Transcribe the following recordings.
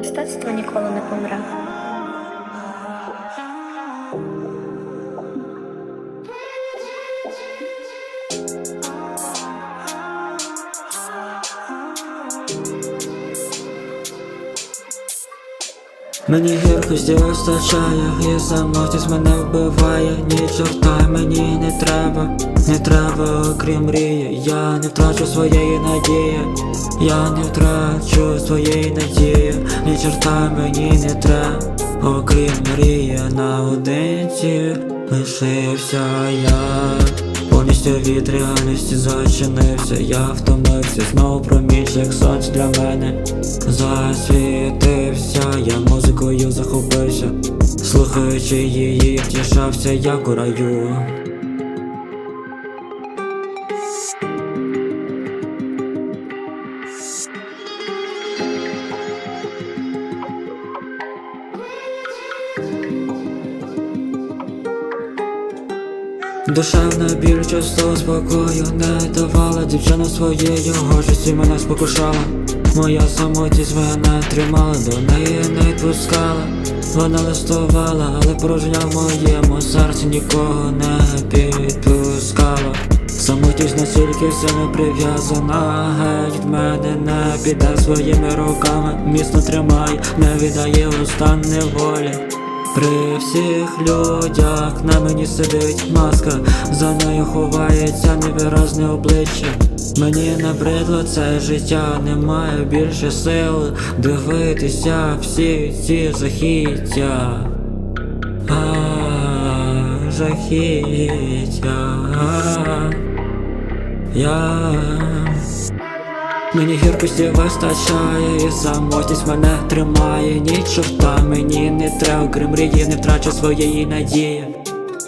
Мистецтво ніколи не помре. Мені гіркості вистачає, і самотність мене вбиває, ні чорта мені не треба, не треба, окрім мрії, я не втрачу своєї надії, я не втрачу своєї надії, ні чорта мені не треба, окрім мрії. Наодинці лишився я. Повністю від реальності зачинився, я втомився, знову проміж, як сонце для мене засвітився, я музикою захопився, слухаючи її, втішався, як у раю. Душевна біль часто спокою не давала Дівчина своєю горжістю мене спокушала. Моя самотність мене тримала, до неї не відпускала Вона листувала, але порожня в моєму серці нікого не підпускала. Самотність настільки сильно прив'язана Геть мене не піде своїми руками. Міцно тримає, не віддає у стан неволі при всіх людях на мені сидить маска, за нею ховається невиразне обличчя. Мені набридло це життя, немає більше сил дивитися всі ці захіття. А, жахіття. Я Мені гіркості вистачає, і самотність мене тримає, ні чорта мені не треба, крім мрії, не втрачу своєї надії.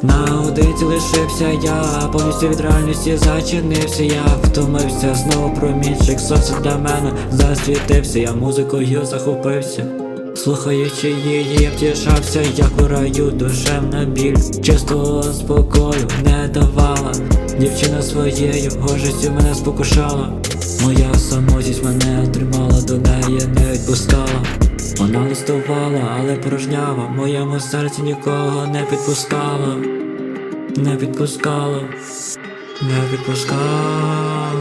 Наодинці лишився я, повністю від реальності зачинився, я втомився, знову промінчик сонце для мене засвітився, я музикою захопився. Слухаючи її, я втішався, як у раю душевна біль, чистого спокою не давала. Дівчина своєю горжістю мене спокушала. Моя самотність мене тримала, до неї не відпускала. Вона листувала, але порожнява, моєму серці нікого не підпускала, не підпускала, не підпускала.